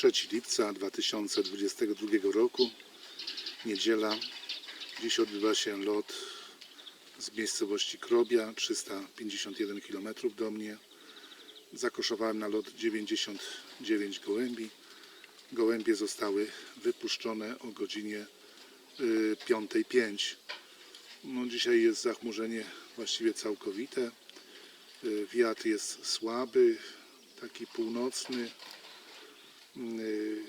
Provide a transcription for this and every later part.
3 lipca 2022 roku, niedziela. Dziś odbywa się lot z miejscowości Krobia, 351 km do mnie. Zakoszowałem na lot 99 gołębi. Gołębie zostały wypuszczone o godzinie y, 5.05. No, dzisiaj jest zachmurzenie właściwie całkowite. Y, Wiatr jest słaby, taki północny. Y,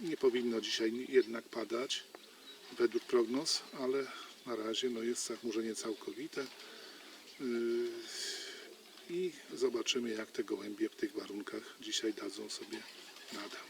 Nie powinno dzisiaj jednak padać według prognoz, ale na razie no, jest zachmurzenie całkowite. Y, I zobaczymy jak te gołębie w tych warunkach dzisiaj dadzą sobie radę.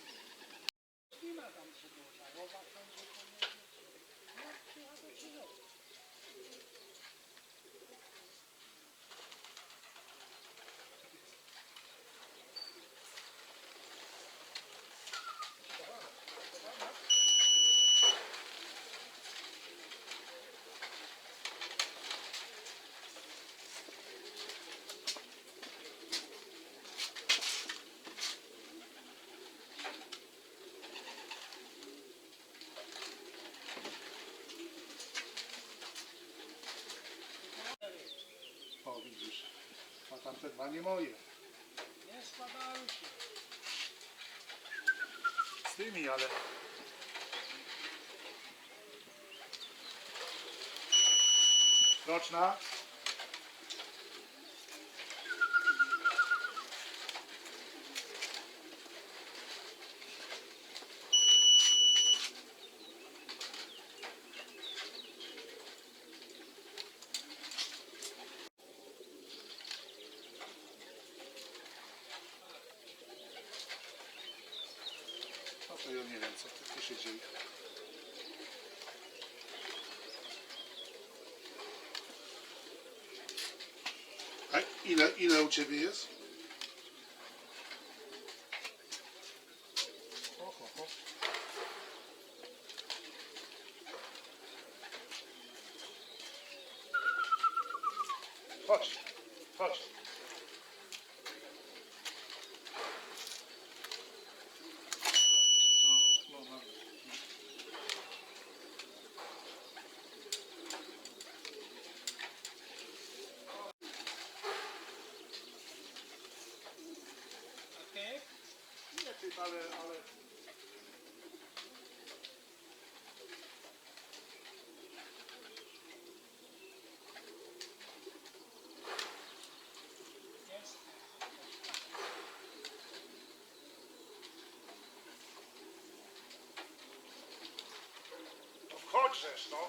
A tamte dwa nie moje. Nie składały się. Z tymi, ale roczna. Dzieje. A ile, ile u Ciebie jest? Ho, ho, ho. Chodź, chodź. No, no, no. A ty? Lepiej, ale, ale... No wchodźżesz, no.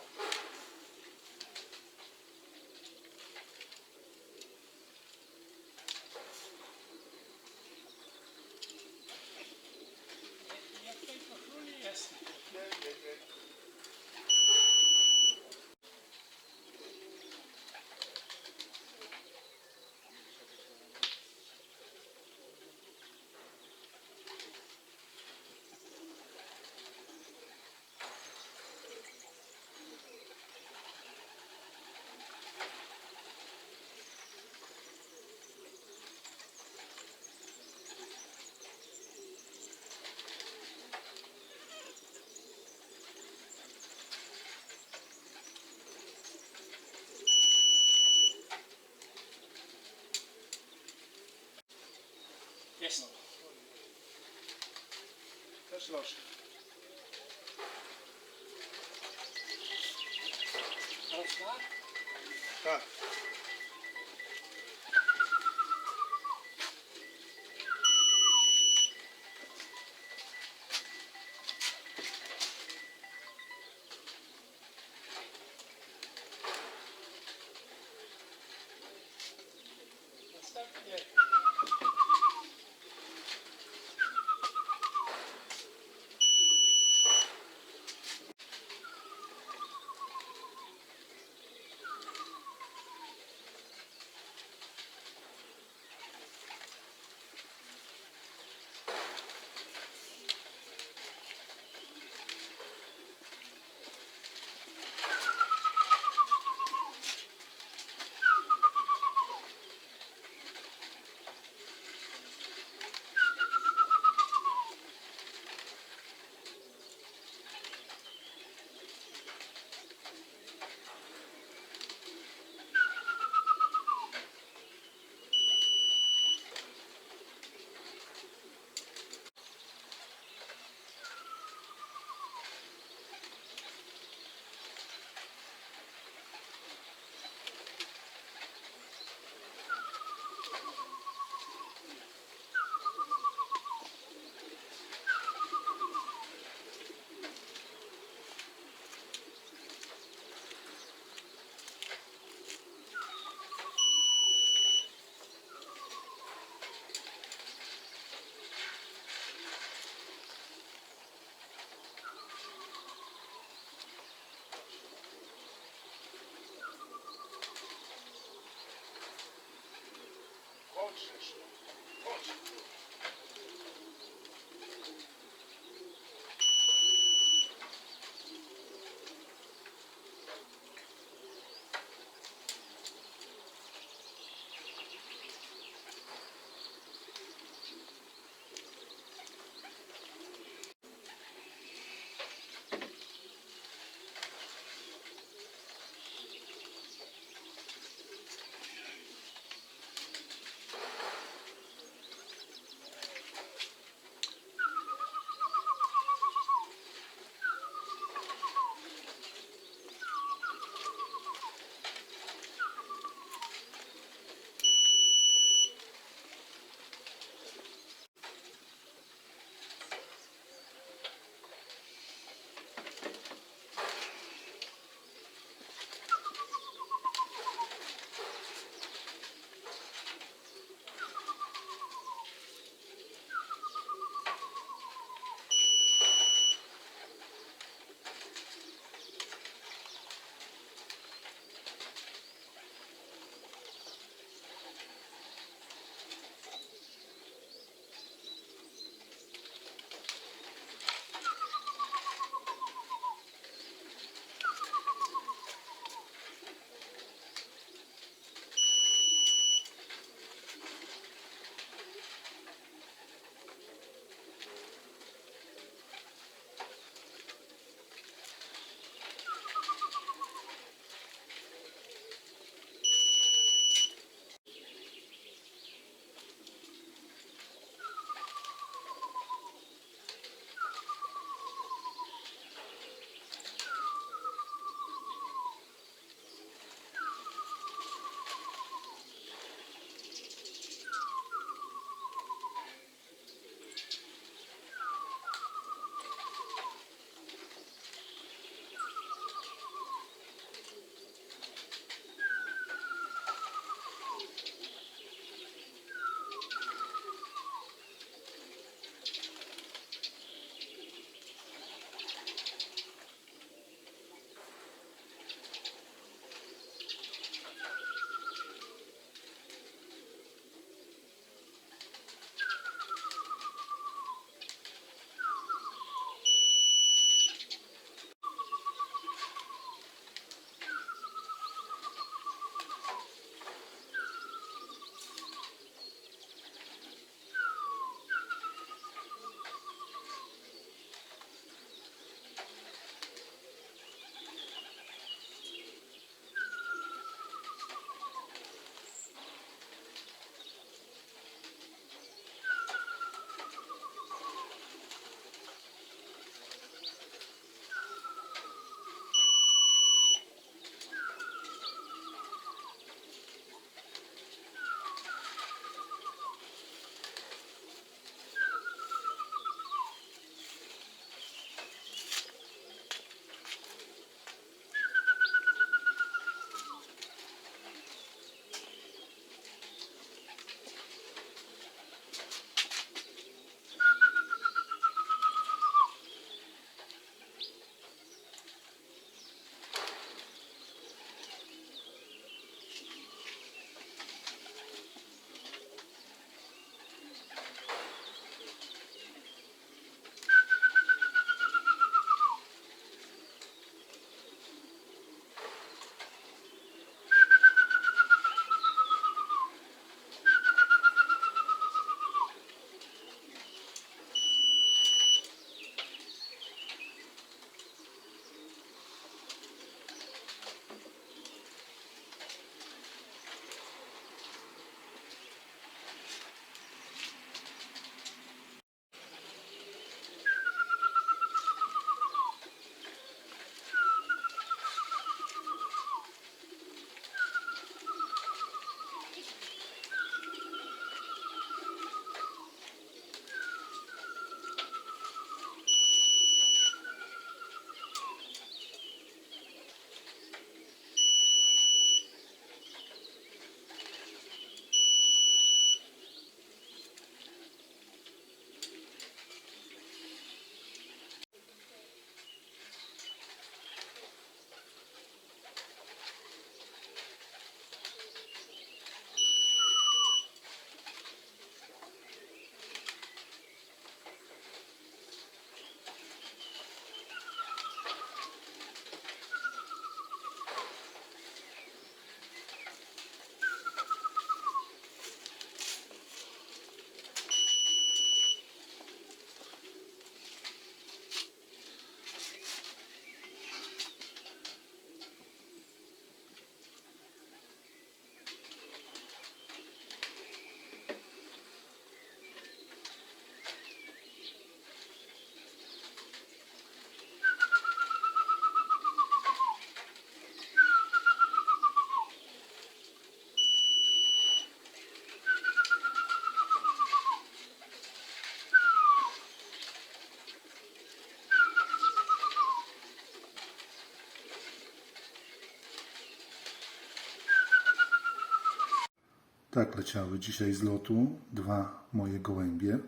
Też losz. Roczna? Tak leciały dzisiaj z lotu dwa moje gołębie.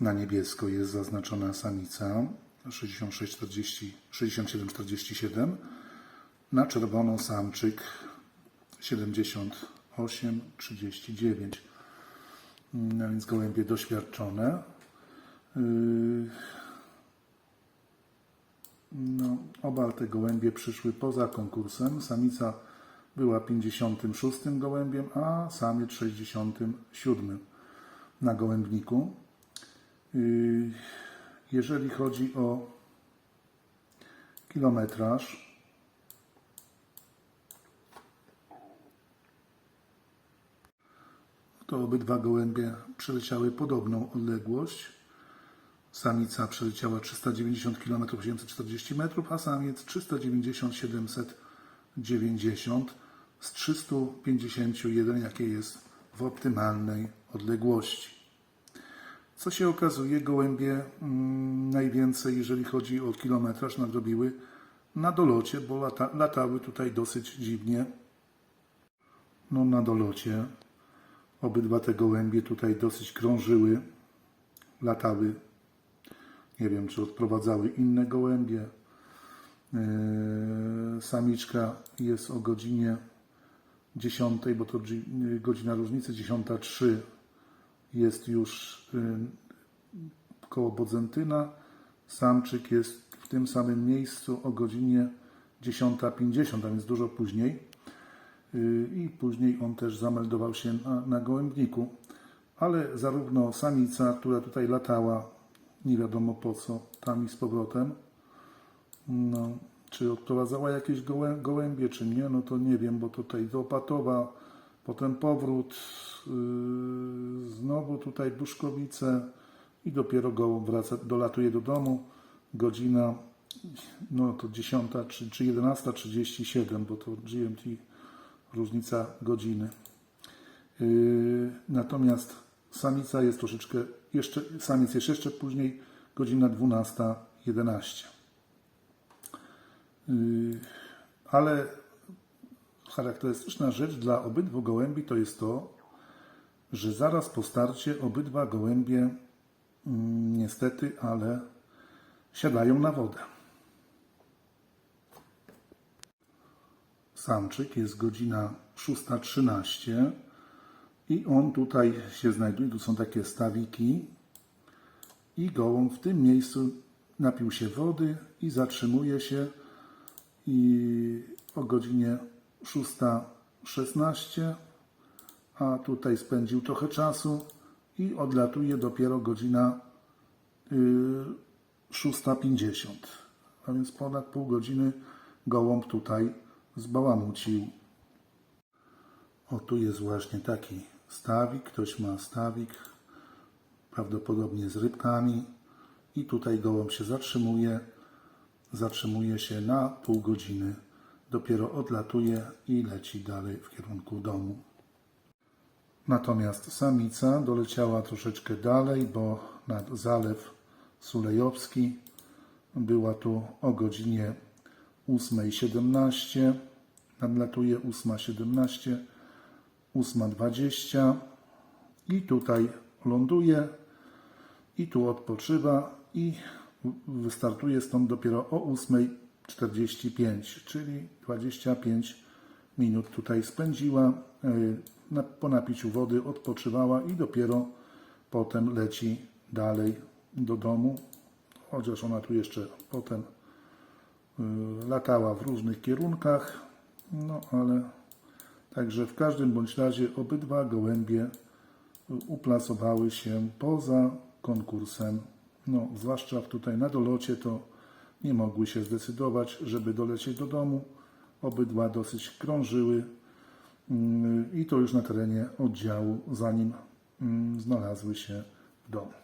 Na niebiesko jest zaznaczona samica 6640, 6747. Na czerwono samczyk 7839. No więc gołębie doświadczone. Yy, No, oba te gołębie przyszły poza konkursem. Samica była 56 gołębiem, a samiec 67 na gołębniku. Yy, Jeżeli chodzi o kilometraż, to obydwa gołębie przeleciały podobną odległość. Samica przeleciała 390 km 840 metrów, a samiec 390 790 z 351, jakie jest w optymalnej odległości. Co się okazuje, gołębie mm, najwięcej, jeżeli chodzi o kilometraż, nadrobiły na dolocie, bo lata, latały tutaj dosyć dziwnie. No na dolocie obydwa te gołębie tutaj dosyć krążyły, latały nie wiem, czy odprowadzały inne gołębie. Yy, Samiczka jest o godzinie 10, bo to dzi- godzina różnicy, 10.03 jest już yy, koło Bodzentyna. Samczyk jest w tym samym miejscu o godzinie 10.50, a więc dużo później. Yy, I później on też zameldował się na, na gołębniku. Ale zarówno samica, która tutaj latała, nie wiadomo po co, tam i z powrotem, no, czy odprowadzała jakieś gołę, gołębie, czy nie, no to nie wiem, bo tutaj do Opatowa, potem powrót, yy, znowu tutaj Buszkowice i dopiero gołąb wraca, dolatuje do domu, godzina, no to 10 czy, czy 11.37, bo to GMT różnica godziny. Yy, Natomiast samica jest troszeczkę jeszcze, samiec jest jeszcze później, godzina 12.11. Yy, Ale charakterystyczna rzecz dla obydwu gołębi to jest to, że zaraz po starcie obydwa gołębie mm, niestety, ale siadają na wodę. Samczyk jest godzina 6.13 i on tutaj się znajduje, tu są takie stawiki i gołąb w tym miejscu napił się wody i zatrzymuje się i o godzinie 6.16, a tutaj spędził trochę czasu i odlatuje dopiero godzina y, 6.50, a więc ponad pół godziny gołąb tutaj zbałamucił. O, tu jest właśnie taki stawik. Ktoś ma stawik, prawdopodobnie z rybkami. I tutaj gołąb się zatrzymuje. Zatrzymuje się na pół godziny. Dopiero odlatuje i leci dalej w kierunku domu. Natomiast samica doleciała troszeczkę dalej, bo nad zalew Sulejowski była tu o godzinie 8.17. Nadlatuje 8.17. 8.20 i tutaj ląduje i tu odpoczywa i wystartuje stąd dopiero o 8.45, czyli 25 minut tutaj spędziła. Na, po napiciu wody odpoczywała i dopiero potem leci dalej do domu, chociaż ona tu jeszcze potem y, latała w różnych kierunkach, no ale Także w każdym bądź razie obydwa gołębie uplasowały się poza konkursem. No, zwłaszcza tutaj na dolocie to nie mogły się zdecydować, żeby dolecieć do domu. Obydwa dosyć krążyły mm, i to już na terenie oddziału, zanim mm, znalazły się w domu.